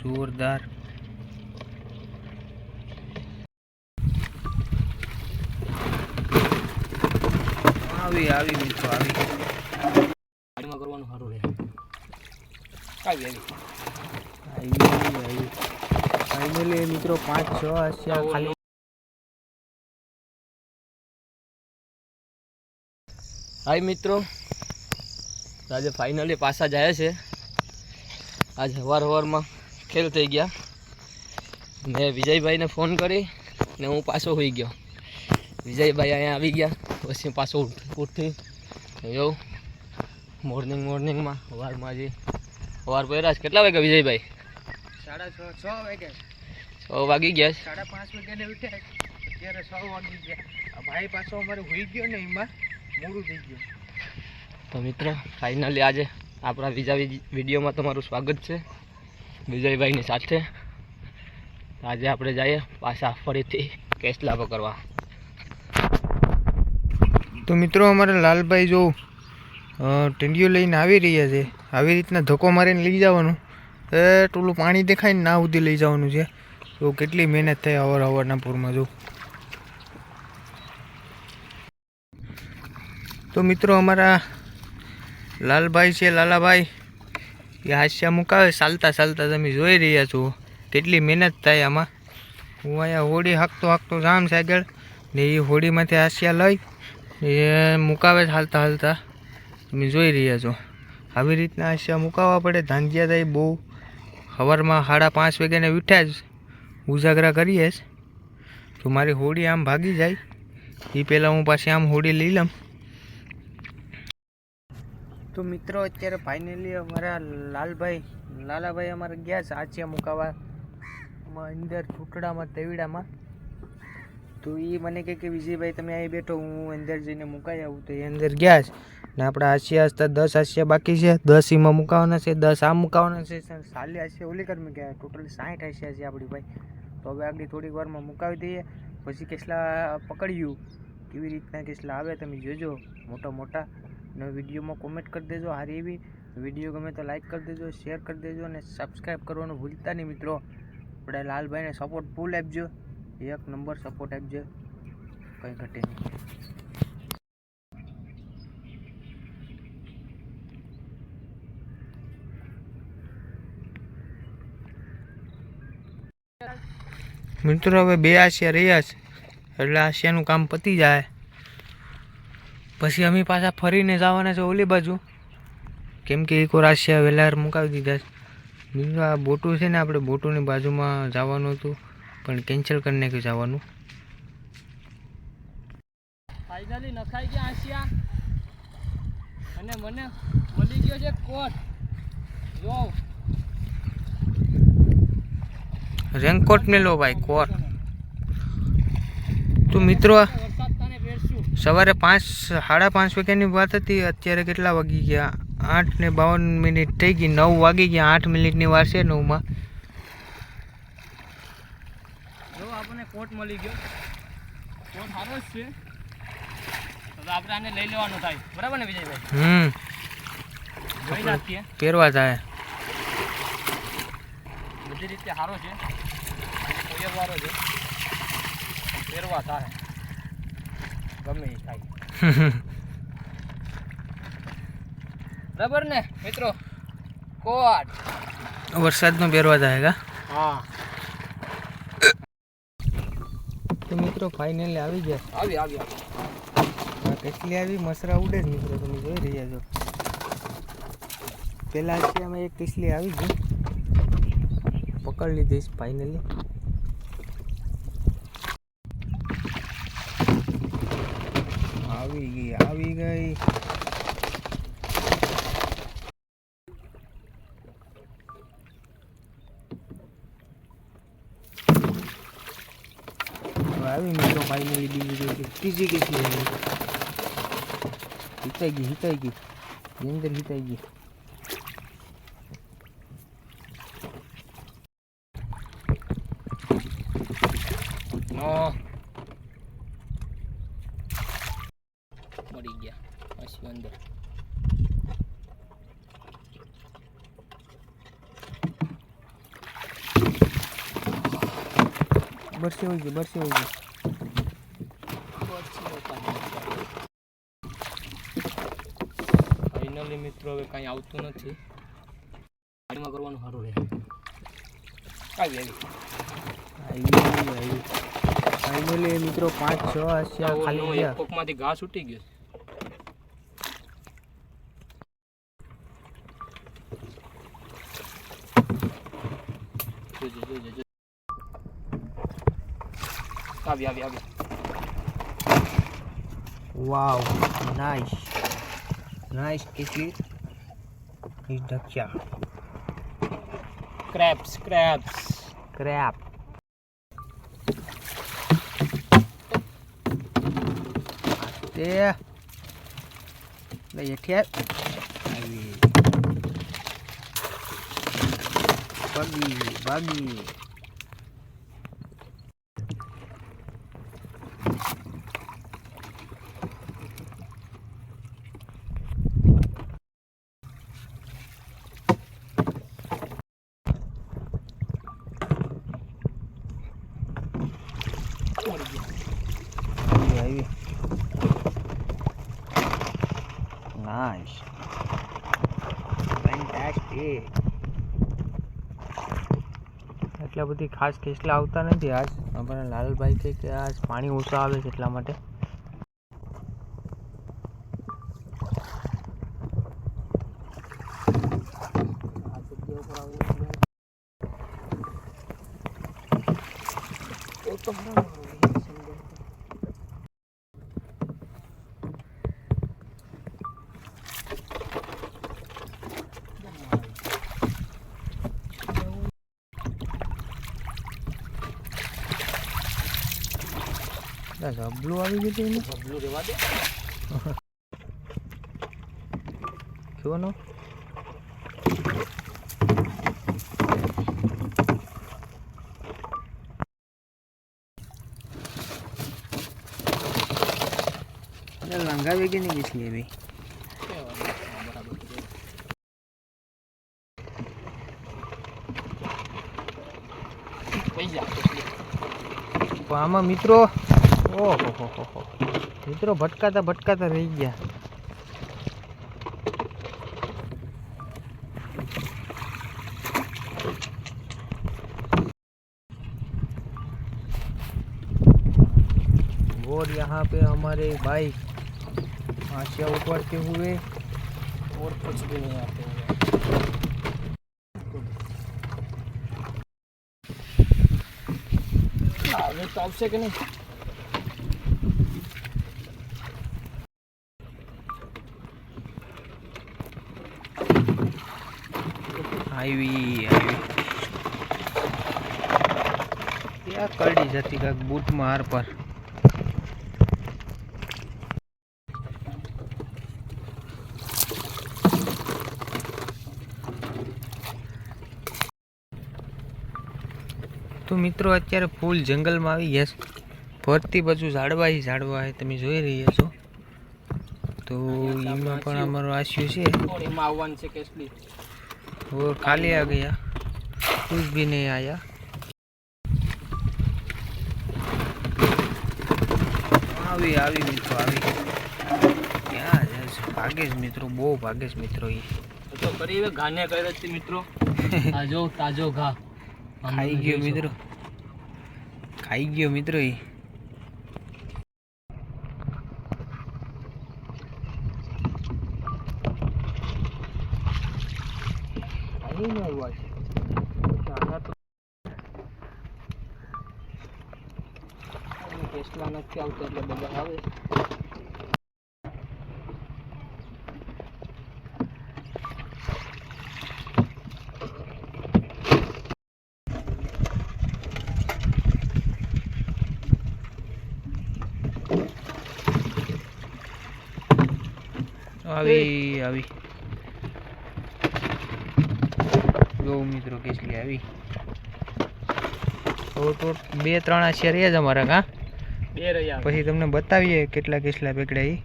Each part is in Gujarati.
જોરદાર. આવી આવી મિત્રો આવી. ગાડીમાં કરવાનું સારું રહે આવી આવી. આવી આવી. ફાઇનલી મિત્રો પાંચ છ હશે ખાલી. હાય મિત્રો. આજે ફાઇનલી પાછા જાય છે. આજે સવાર સવારમાં ખેલ થઈ ગયા. મેં વિજયભાઈને ફોન કરી ને હું પાછો હોઈ ગયો. વિજયભાઈ અહીંયા આવી ગયા. પછી પાછો ઉઠ- એવું મોર્નિંગ મોર્નિંગમાં સવારમાં હજી સવાર છે. કેટલા વાગ્યા વિજયભાઈ? સાડા છ છ વાગ્યા છ વાગી ગયા સાડા પાંચ વાગ્યાને ઉઠ્યા ત્યારે છ વાગી ગયા. ભાઈ પાછો અમારે હોઈ ગયો ને એમાં મોડું થઈ ગયું. તો મિત્રો ફાઇનલી આજે આપણા બીજા વિડીયોમાં તમારું સ્વાગત છે. વિજયભાઈની સાથે. આજે આપણે જઈએ પાછા ફરીથી કેસલા પકડવા તો મિત્રો, અમારા લાલભાઈ જો ટેન્ડીઓ લઈને આવી રહ્યા છે. આવી રીતના ધક્કો મારીને લઈ જવાનું. એ, ટોલું પાણી દેખાય ને ના સુધી લઈ જવાનું છે. તો કેટલી મહેનત થઈ અવર અવારના પૂરમાં, જો. તો મિત્રો, અમારા લાલભાઈ છે, લાલાભાઈ. એ હાસ્યા મુકાવે ચાલતા ચાલતા તમે જોઈ રહ્યા છો. કેટલી મહેનત થાય આમાં. હું અહીંયા હોડી હાંકતો હાંકતો જામ છે આગળ. ને એ હોડીમાંથી હાસ્યા લઈ એ મુકાવે ચાલતા હાલતા હાલતા. તમે જોઈ રહ્યા છો. આવી રીતના હાસ્યા મુકાવવા પડે. ધાંધિયા થાય બહુ. સવારમાં સાડા પાંચ વાગ્યાને ઉઠ્યા જ ઉજાગરા કરીએ જ. તો મારી હોડી આમ ભાગી જાય. એ પહેલાં હું પાછી આમ હોડી લઈ લઉં. તો મિત્રો, અત્યારે ફાઇનલી અમારા લાલભાઈ, લાલાભાઈ અમારે ગયા છે આચિયા મુકાવા. અંદર ઠૂંટડામાં તેવીડામાં. તો એ મને કહે કે, વિજયભાઈ, તમે અહીં બેઠો, હું અંદર જઈને મુકાઈ આવું. તો એ અંદર ગયા છે. ને આપણા આશિયા હસ્તા દસ આશિયા બાકી છે. દસ એમાં મુકાવાના છે, દસ આમ મુકાવાના છે. સાલી આશિયા ઓલી કરમી ગયા ટોટલ સાઠ આશિયા છે આપણી ભાઈ. તો હવે આગળ થોડીક વારમાં મુકાવી દઈએ. પછી કેટલા પકડ્યું? કેવી રીતના કેટલા આવે તમે જોજો મોટા મોટા ને વિડીયોમાં કોમેન્ટ કરી દેજો. હારી એવી વીડિયો ગમે તો લાઇક કરી દેજો શેર કરી દેજો અને સબસ્ક્રાઈબ કરવાનું ભૂલતા નહીં મિત્રો. આપણે લાલભાઈને સપોર્ટ ફૂલ આપજો. એક નંબર સપોર્ટ આપજો. કંઈ ઘટે નહીં. મિત્રો, હવે બે આશિયા રહ્યા છે. એટલે આશિયાનું કામ પતી જાય. પછી અમે પાછા ફરીને જવાના છે ઓલી બાજુ. કેમ કે એક રાશિયા વહેલા મુકાવી દીધા છે. બીજું આ બોટું છે ને આપણે બોટુની બાજુમાં જવાનું હતું પણ કેન્સલ કરી નાખ્યું જવાનું. ફાઇનલી નખાઈ ગયા આશિયા. અને મને મળી ગયો છે કોટ. જો. રેનકોટ મેલો ભાઈ કોટ. તો મિત્રો સવારે પાંચ સાડા પાંચ વાગ્યાની વાત હતી અત્યારે કેટલા વાગી ગયા? આઠ ને બાવન મિનિટ થઈ ગઈ નવ વાગી ગયા આઠ મિનિટની વાર છે નવમાં. જો આપણને કોટ મળી ગયો. કોટ સારો જ છે. તો આપણે આને લઈ લેવાનો થાય. બરાબર ને વિજયભાઈ? હમ. પહેરવા થાય બધી રીતે સારો છે. પહેરવા થાય. ગમે થાય. બરાબર ને મિત્રો? કોટ. વરસાદનો બેરવા જાય કા? હા. તો મિત્રો ફાઇનલી આવી ગયા. આવી આવી આવી. કેટલી આવી? મસરા ઉડે જ મિત્રો તમે જોઈ રહ્યા છો. પેલા છે અમે એક કિસલી આવી ગઈ. પકડી લીધી ફાઇનલી આવી ગઈ આવી ગઈ. આવી મિત્રો ફાઇનલી બીજી જોઈ ત્રીજી કિસલી હિતાઈ ગઈ હિતાઈ ગઈ. અંદર હિતાઈ ગઈ હા મળી ગયા હસી અંદર બરસે હોય ગયું બરસે હોય ગયું ફાઇનલી મિત્રો હવે કાંઈ આવતું નથી. ગાડીમાં કરવાનું સારું રહે. આવી આવી. ફાઇનલી મિત્રો પાંચ છ હસ્યા ખાલી કોકમાંથી ઘાસ ઉટી ગયો જોજે જોજે. આવી આવી આવી વાવ નાઈસ નાઈસ કેટલી ઢક્યા ક્રેપ્સ ક્રેપ્સ ક્રેપ તે લે ઠેર આવી બગી બગી આવી આવી નાઇસ ફેન્ટાસ્ટિક એટલા બધી ખાસ કેસલા આવતા નથી આજ. અમારા લાલભાઈ છે કે આજ પાણી ઓછું આવે છે એટલા માટે. ગબલું આવી ગયું એનું? ગબલું રેવા દે. કેવાનો લાંગા વેગી નહીં ગઈ એવી. આમાં મિત્રો ઓહો હો હો હો મિત્રો ભટકાતા ભટકાતા રહી ગયા और यहाँ पे हमारे भाई आशिया उतरते हुए और कुछ भी नहीं आते हैं હવે તો આવશે કે નહીં આવી આવી. ક્યાં કરડી જતી કાંક બૂટમાં હાર પર? તો મિત્રો અત્યારે ફૂલ જંગલમાં આવી ગયા છે. ફરતી બાજુ ઝાડવા ઝાડવા એ તમે જોઈ રહ્યા છો. તો એમાં પણ અમારો આશ્યુ છે. એમાં આવવાનું છે કેસલી? वो खाली आ गया कुछ भी नहीं आया આવી આવી મિત્રો આવી ક્યાં જાય છે ભાગે જ મિત્રો બહુ ભાગે જ મિત્રો એ તો કરી હવે ઘાને કર્યો છે મિત્રો તાજો તાજો ઘા ખાઈ ગયો મિત્રો ખાઈ ગયો મિત્રો એ કેસલા નથી આવતા એટલે બધા આવે. આવી આવી. જો મિત્રો કેસલી આવી. તો તો બે ત્રણ આ છે રહ્યા જ અમારા કા બે રહ્યા પછી તમને બતાવીએ કેટલા કેસલા પકડ્યા એ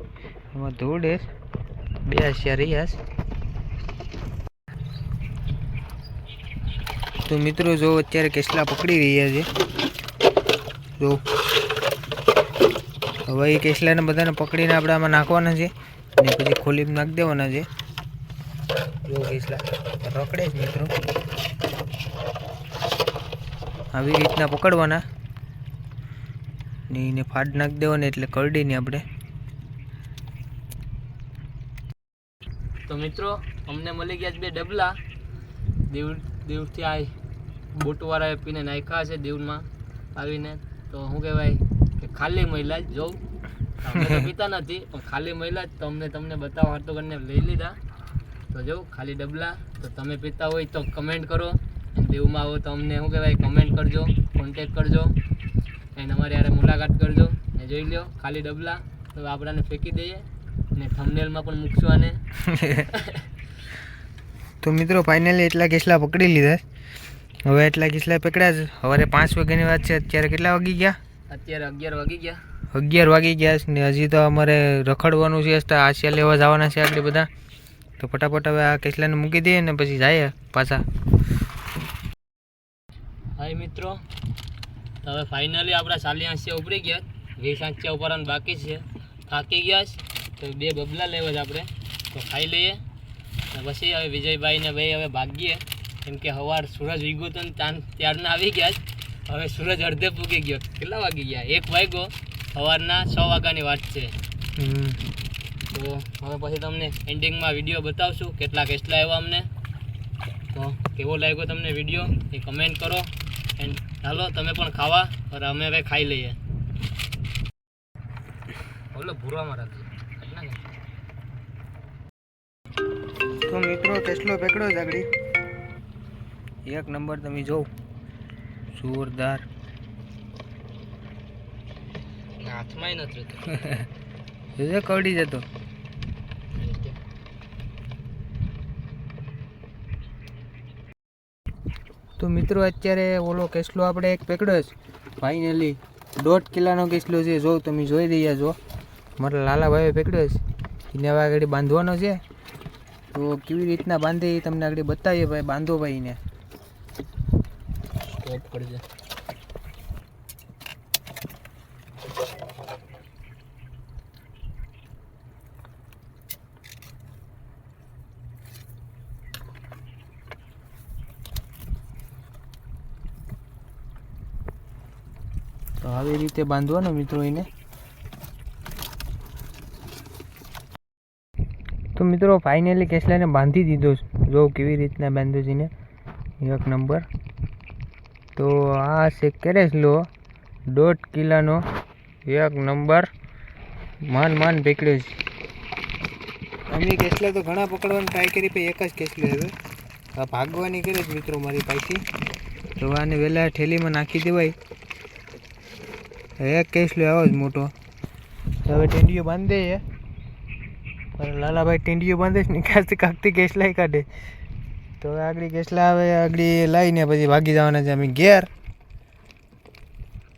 એમાં ધૂળ છે બે હસ્યા રહ્યા તો મિત્રો જો અત્યારે કેસલા પકડી રહ્યા છે. જો. હવે એ કેસલાને બધાને પકડીને આપણે આમાં નાખવાના છે. અને પછી ખોલી નાખી દેવાના છે. જો કેસલા રખડે જ મિત્રો. આવી રીતના પકડવાના. ને એને ફાડ નાખી દેવાની એટલે કરડીને આપણે. તો મિત્રો, અમને મળી ગયા બે ડબલા. દેવ, દેવથી આ બોટવાળાએ પીને નાખ્યા છે દેવમાં આવીને. તો શું કહેવાય કે ખાલી મહિલા જ જોઉં. પીતા નથી, પણ ખાલી મહિલા જ તમને તમને બતાવવા હાટુ કરીને લઈ લીધા. તો જો, ખાલી ડબલા. તો તમે પીતા હોય તો કમેન્ટ કરો. દેવમાં આવો તો અમને શું કહેવાય કમેન્ટ કરજો કોન્ટેક કરજો. અને અમારી યારે મુલાકાત કરજો. ને જોઈ લ્યો ખાલી ડબલા. તો આપણાને ફેંકી દઈએ. ને થંબનેલમાં પણ મૂકશું આને. તો મિત્રો ફાઇનલી એટલા કેસલા પકડી લીધા. હવે એટલા કેસલા પકડ્યા છે સવારે પાંચ વાગ્યાની વાત છે. અત્યારે કેટલા વાગી ગયા? અત્યારે અગિયાર વાગી ગયા. અગિયાર વાગી ગયા છે. ને હજી તો અમારે રખડવાનું છે. આશિયા લેવા જવાના છે આપણે બધા. તો ફટાફટ હવે આ કેસલાને મૂકી દઈએ ને પછી જાય પાછા. હાય મિત્રો. તો હવે ફાઇનલી આપણા સાલી આંસિયા ઉપડી ગયા. વીસ આંસિયા ઉપરવાનું બાકી છે. થાકી ગયા છે તો બે બબલા લેવા જ આપણે. તો ખાઈ લઈએ. અને પછી હવે વિજયભાઈને ભાઈ હવે ભાગીએ. કેમ કે સવાર સૂરજ ઉગ્યો તો ત્યાં ત્યારના આવી ગયા જ. હવે સૂરજ અડધે પૂગી ગયો. કેટલા વાગી ગયા? એક વાગ્યો. સવારના છ વાગ્યાની વાત છે. તો હવે પછી તમને એન્ડિંગમાં વીડિયો બતાવશું. કેટલા કેટલા આવ્યા અમને. તો કેવો લાગ્યો તમને વીડિયો એ કમેન્ટ કરો. ચાલો તમે પણ ખાવા અને અમે હવે ખાઈ લઈએ. ઓલો ભૂરવામાં મારા. તો. મિત્રો કેટલો પેકડો જાગડી એક નંબર તમે જોવ. જોરદાર. હાથમાંય નથી રહેતો. કવડી જતો તો મિત્રો, અત્યારે ઓલો કેસલો આપણે એક પકડ્યો છે. ફાઇનલી દોઢ કિલાનો કેસલો છે. જો તમે જોઈ રહ્યા છો, મારા લાલાભાઈએ પકડ્યો છે. એને હવે આગળ બાંધવાનો છે. તો કેવી રીતના બાંધે એ તમને આગળ બતાવીએ ભાઈ, બાંધો ભાઈ એને. સ્ટોપ કરજે. તો આવી રીતે બાંધવાનો મિત્રો એને. તો મિત્રો ફાઇનલી કેસલાને બાંધી દીધો. જો કેવી રીતના બાંધ્યો છે એક નંબર. તો આ છે કેરેસલો દોઢ કિલાનો એક નંબર. માન માન પકડ્યો છે. અમે કેસલા તો ઘણા પકડવાની ટ્રાય કરી, પણ એક જ કેસલો હવે ભાગવાની કરે મિત્રો મારી પાસેથી. તો આને વહેલા ઠેલીમાં નાખી દેવાય. એક કેસલો આવો જ મોટો. હવે ટેંડીઓ બાંધે છે. પણ લાલાભાઈ ટેંડીઓ બાંધે છે ને કાંથી કાંકથી કેસલાય કાઢે. તો હવે આગળ કેસલા આવે આગળ લાવીને પછી ભાગી જવાના છે અમે ઘેર.